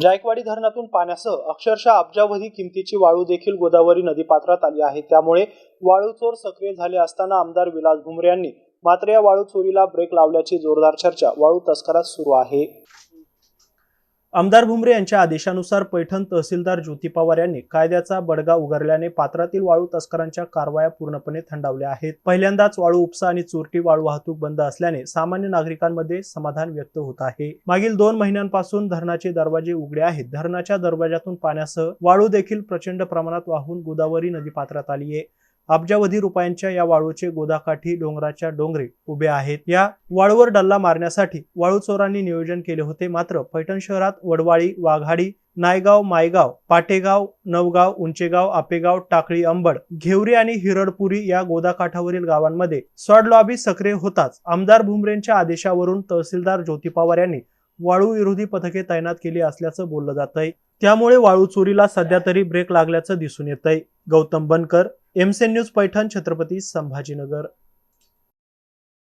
जायकवाडी धरणातून पाण्यासह अक्षरशः अब्जावधी किमतीची वाळू देखील गोदावरी नदीपात्रात आली आहे. त्यामुळे वाळू चोर सक्रिय झाले असताना आमदार विलास भुमरे यांनी मात्र या वाळू चोरीला ब्रेक लावल्याची जोरदार चर्चा. वाळू तस्करात सुरू आहे. आमदार भुमरे यांच्या आदेशानुसार पैठण तहसीलदार ज्योती पवार यांनी कायद्याचा बडगा उगारल्याने पात्रातील वाळू तस्करांच्या कारवाया पूर्णपणे थंडावल्या आहेत. पहिल्यांदाच वाळू उपसा आणि चोरटी वाळू वाहतूक बंद असल्याने सामान्य नागरिकांमध्ये समाधान व्यक्त होत आहे. मागील दोन महिन्यांपासून धरणाचे दरवाजे उघडे आहेत. धरणाच्या दरवाजातून पाण्यासह वाळू देखील प्रचंड प्रमाणात वाहून गोदावरी नदी पात्रात आली आहे. अब्जावधी रुपयांच्या या वाळूचे गोदाकाठी डोंगराच्या डोंगरे उभे आहेत. या वाळूवर डल्ला मारण्यासाठी वाळू चोरांनी नियोजन केले होते. मात्र पैठण शहरात वडवाळी वाघाडी नायगाव मायगाव पाटेगाव नवगाव उंचेगाव आपेगाव टाकळी अंबड घेवरी आणि हिरडपुरी या गोदाकाठावरील गावांमध्ये स्वॉड लॉबी सक्रिय होताच आमदार भुमरेंच्या आदेशावरून तहसीलदार ज्योती पवार यांनी वाळू विरोधी पथके तैनात केली असल्याचं बोललं जात आहे त्यामुळे वाळू चोरीला सध्या तरी ब्रेक लागल्याचं दिसून येत आहे गौतम बनकर एमसेन न्यूज पैठण छत्रपती संभाजीनगर.